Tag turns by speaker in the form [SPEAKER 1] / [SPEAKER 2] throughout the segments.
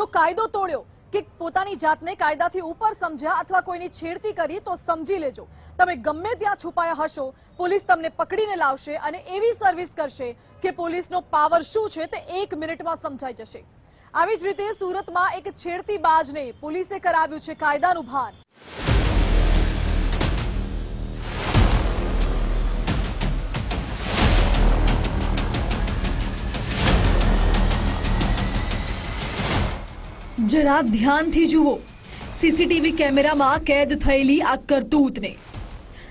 [SPEAKER 1] જો કાયદો તોડ્યો કે પોતાની જાતને કાયદાથી ઉપર સમજ્યા અથવા કોઈની છેડતી કરી, તો સમજી લેજો. તમે ગમે ત્યાં છુપાયા હશો, પોલીસ તમને પકડીને લાવશે અને એવી સર્વિસ કરશે કે પોલીસનો પાવર શું છે તે એક મિનિટમાં સમજાઈ જશે. આવી જ રીતે સુરતમાં એક છેડતી બાજને પોલીસે કરાવ્યું છે કાયદાનું ભાન જરા ધ્યાનથી જુઓ. સીસીટીવી કેમેરામાં કેદ થયેલી આ કરતૂતને.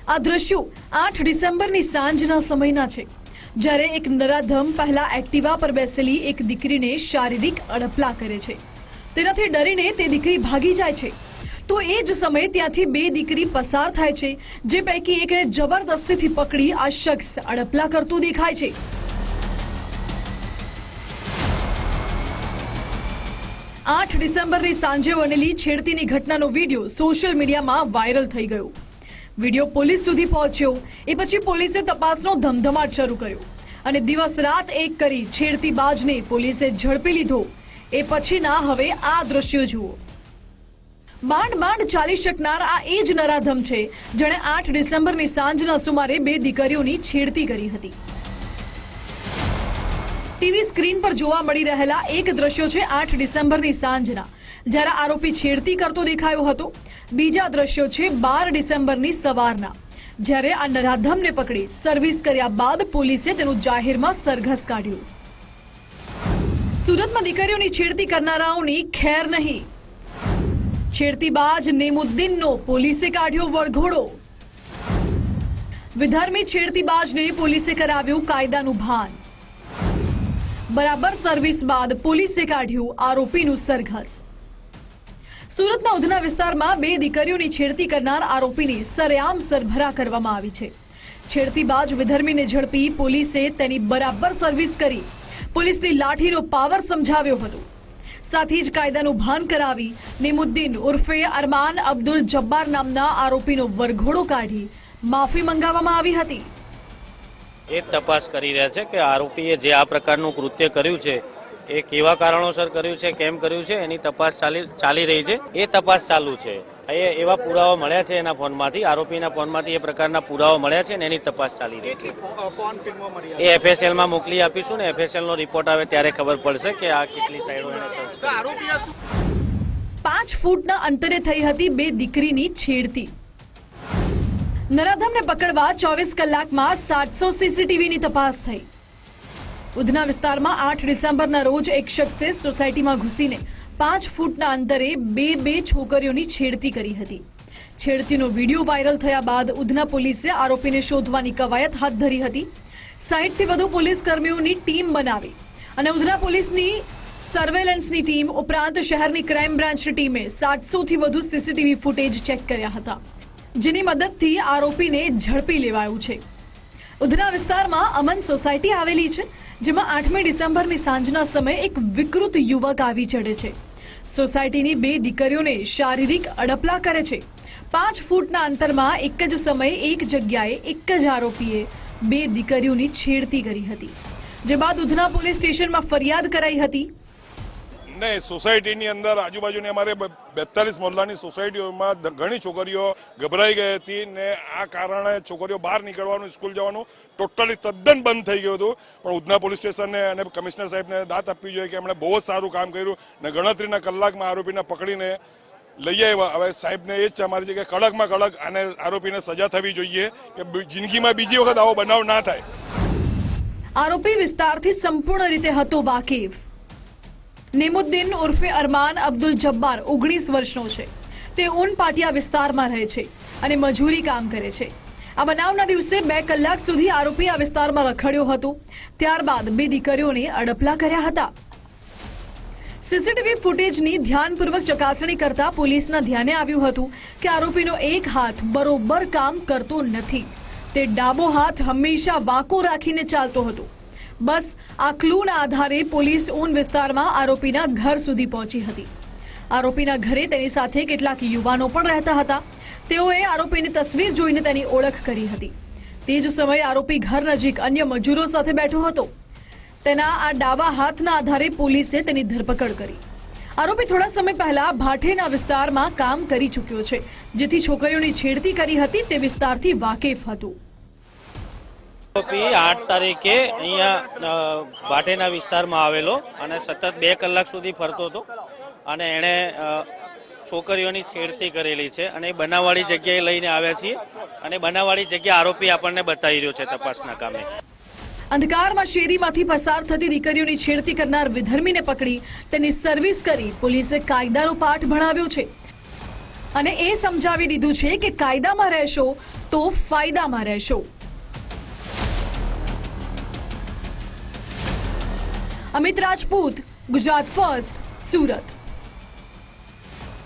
[SPEAKER 1] આ દ્રશ્યો આઠ ડિસેમ્બરની સાંજના સમયના છે, જ્યારે એક નરાધમ પહેલા એક્ટિવા પર બેસેલી એક દીકરીને શારીરિક અડપલા કરે છે. તેનાથી ડરીને તે દીકરી ભાગી જાય છે. તો એ જ સમયે ત્યાંથી બે દીકરી પસાર થાય છે, જે પૈકી એકને જબરદસ્તીથી પકડી આ શખ્સ અડપલા કરતું દેખાય છે. આઠ ડિસેમ્બરની સાંજે બનેલી છેડતીની ઘટનાનો વીડિયો સોશિયલ મીડિયામાં વાયરલ થઈ ગયો. વીડિયો પોલીસ સુધી પહોંચ્યો. એ પછી પોલીસે તપાસનો ધમધમાટ શરૂ કર્યો અને દિવસ રાત એક કરી છેડતી બાજને પોલીસે ઝડપી લીધો. એ પછીના હવે આ દ્રશ્યો જુઓ. માંડ માંડ ચાલી શકનાર આ એ જ નરાધમ છે, જેણે આઠ ડિસેમ્બરની સાંજના સુમારે બે દીકરીઓની છેડતી કરી હતી. ટીવી સ્ક્રીન પર જોવા મળી રહેલા એક દ્રશ્યો છે આઠ ડિસેમ્બરની સાંજના, જ્યારે આરોપી છેડતી કરતો દેખાયો હતો. બીજા દ્રશ્યો છે બાર ડિસેમ્બરની સવારના, જ્યારે આ નરાધમને પકડી સર્વિસ કર્યા બાદ પોલીસે તેનું જાહેરમાં સરઘસ કાઢ્યું. સુરતમાં દીકરીઓની છેડતી કરનારાઓની ખેર નહીં. છેડતી બાજ નેમુદ્દીનનો પોલીસે કાઢ્યો વળઘોડો વિધર્મી છેડતી બાજને પોલીસે કરાવ્યું કાયદાનું ભાન. બરાબર સર્વિસ બાદ પોલીસે કાઢ્યું આરોપીનું સરઘસ. સુરતના ઉધના વિસ્તારમાં બે દીકરીઓની છેડતી કરનાર આરોપીની સરેઆમ સરભરા કરવામાં આવી છે. છેડતી બાજ વિધર્મીને ઝડપી પોલીસે તેની બરાબર સર્વિસ કરી પોલીસની લાઠીનો પાવર સમજાવ્યો હતો. સાથે જ કાયદાનું ભાન કરાવી નિમુદ્દીન ઉર્ફે અરમાન અબ્દુલ જબ્બાર નામના આરોપીનો વરઘોડો કાઢી માફી મંગાવવામાં આવી હતી.
[SPEAKER 2] એ તપાસ કરી રહ્યા છે કે આરોપીએ જે આ પ્રકારનું કૃત્ય કર્યું છે, એ કેવા કારણોસર કર્યું છે, કેમ કર્યું છે, એની તપાસ ચાલી ચાલી રહી છે. એ તપાસ ચાલુ છે. એ એવા પુરાવા મળ્યા છે એના ફોનમાંથી, આરોપીના ફોનમાંથી એ પ્રકારના પુરાવા મળ્યા છે ને એની તપાસ ચાલી રહી છે. એ એફએસએલમાં મોકલી આપીશું ને, એફએસએલનો રિપોર્ટ આવે ત્યારે ખબર પડશે કે આ કેટલી સાઈડો એને સર્ચ
[SPEAKER 1] પાંચ ફૂટના અંતરે થઈ હતી બે દીકરીની છેડતી. નરાધમને પકડવા ચોવીસ કલાકમાં સાતસો સીસીટીવીની તપાસ થઈ. ઉધના વિસ્તારમાં આઠ ડિસેમ્બરના રોજ એક શખ્સે સોસાયટીમાં ઘૂસીને પાંચ ફૂટના અંતરે બે બે છોકરીઓની છેડતી કરી હતી. છેડતીનો વીડિયો વાયરલ થયા બાદ ઉધના પોલીસે આરોપીને શોધવાની કવાયત હાથ ધરી હતી. સાહીઠથી વધુ પોલીસ કર્મીઓની ટીમ બનાવી અને ઉધના પોલીસની સર્વેલન્સની ટીમ ઉપરાંત શહેરની ક્રાઇમ બ્રાન્ચની ટીમે સાતસોથી વધુ સીસીટીવી ફૂટેજ ચેક કર્યા હતા. જેની મદદથી આરોપીને ઝડપી લેવાયું છે. ઉધના વિસ્તારમાં અમન સોસાયટી આવેલી છે, જેમાં આઠમી ડિસેમ્બરની સાંજના સમયે એક વિકૃત યુવક આવી ચડે છે. સોસાયટીની બે દીકરીઓને શારીરિક અડપલા કરે છે. પાંચ ફૂટના અંતરમાં એક જ સમયે એક જગ્યાએ એક જ આરોપીએ બે દીકરીઓની છેડતી કરી હતી. જે બાદ ઉધના પોલીસ સ્ટેશનમાં ફરિયાદ કરાઈ હતી.
[SPEAKER 3] ને સોસાયટીની અંદર આજુબાજુની અમારે બેતાલીસ મોહલ્લાની સોસાયટીઓમાં ઘણી છોકરીઓ ગભરાઈ ગઈ હતી ને આ કારણે છોકરીઓ બહાર નીકળવાનું, સ્કૂલ જવાનું ટોટલી તદ્દન બંધ થઈ ગયું હતું. પણ ઉધના પોલીસ સ્ટેશનને અને કમિશનર સાહેબને દાંત આપવી જોઈએ કે એમણે બહુ જ સારું કામ કર્યું ને ગણતરીના કલાકમાં આરોપીને પકડીને લઈ આવ્યા. હવે સાહેબને એ જ છે અમારી છે કે કડકમાં કડક અને આરોપીને સજા થવી જોઈએ કે જિંદગીમાં બીજી વખત આવો બનાવ ના થાય.
[SPEAKER 1] આરોપી વિસ્તારથી સંપૂર્ણ રીતે હતો વાકેફ. નેમુદ્દીન ઉર્ફે અરમાન અબ્દુલ જબ્બાર ઓગણીસ વર્ષનો છે. તે ઉન પાટિયા વિસ્તારમાં રહે છે અને મજૂરી કામ કરે છે. આ બનાવના દિવસે બે કલાક સુધી આરોપી આ વિસ્તારમાં રખડ્યો હતો. ત્યારબાદ બે દીકરીઓને અડપલા કર્યા હતા. સીસીટીવી ફૂટેજની ધ્યાનપૂર્વક ચકાસણી કરતા પોલીસના ધ્યાને આવ્યું હતું કે આરોપીનો એક હાથ બરોબર કામ કરતો નથી. તે ડાબો હાથ હંમેશા વાંકો રાખીને ચાલતો હતો. બસ આ ક્લૂના આધારે પોલીસ ઊન વિસ્તારમાં આરોપીના ઘર સુધી પહોંચી હતી. આરોપીના ઘરે તેની સાથે કેટલાક યુવાનો પણ રહેતા હતા. તેઓએ આરોપીની તસવીર જોઈને તેની ઓળખ કરી હતી. તે જ સમયે આરોપી ઘર નજીક અન્ય મજૂરો સાથે બેઠો હતો. તેના આ ડાબા હાથના આધારે પોલીસે તેની ધરપકડ કરી. આરોપી થોડા સમય પહેલા ભાઠેના વિસ્તારમાં કામ કરી ચૂક્યો છે, જેથી છોકરીઓની છેડતી કરી હતી તે વિસ્તારથી વાકેફ હતો.
[SPEAKER 2] આરોપી આઠ તારીખે અહીંયા ભાટેના વિસ્તારમાં આવેલો અને સતત બે કલાક સુધી ફરતો હતો. અને એણે છોકરીઓની છેડતી કરેલી છે અને એ બનાવવાળી જગ્યાએ લઈને આવ્યા છીએ અને બનાવવાળી જગ્યા આરોપી આપણને બતાવી રહ્યો છે તપાસના કામે.
[SPEAKER 1] અંધકારમાં શેરીમાંથી પસાર થતી દીકરીઓની છેડતી કરનાર વિધર્મીને પકડી તેની સર્વિસ કરી પોલીસે કાયદાનો પાઠ ભણાવ્યો છે. અને એ સમજાવી દીધું છે કે કાયદામાં રહેશો તો ફાયદામાં રહેશો. અમિત રાજપૂત ગુજરાત ફર્સ્ટ સુરત.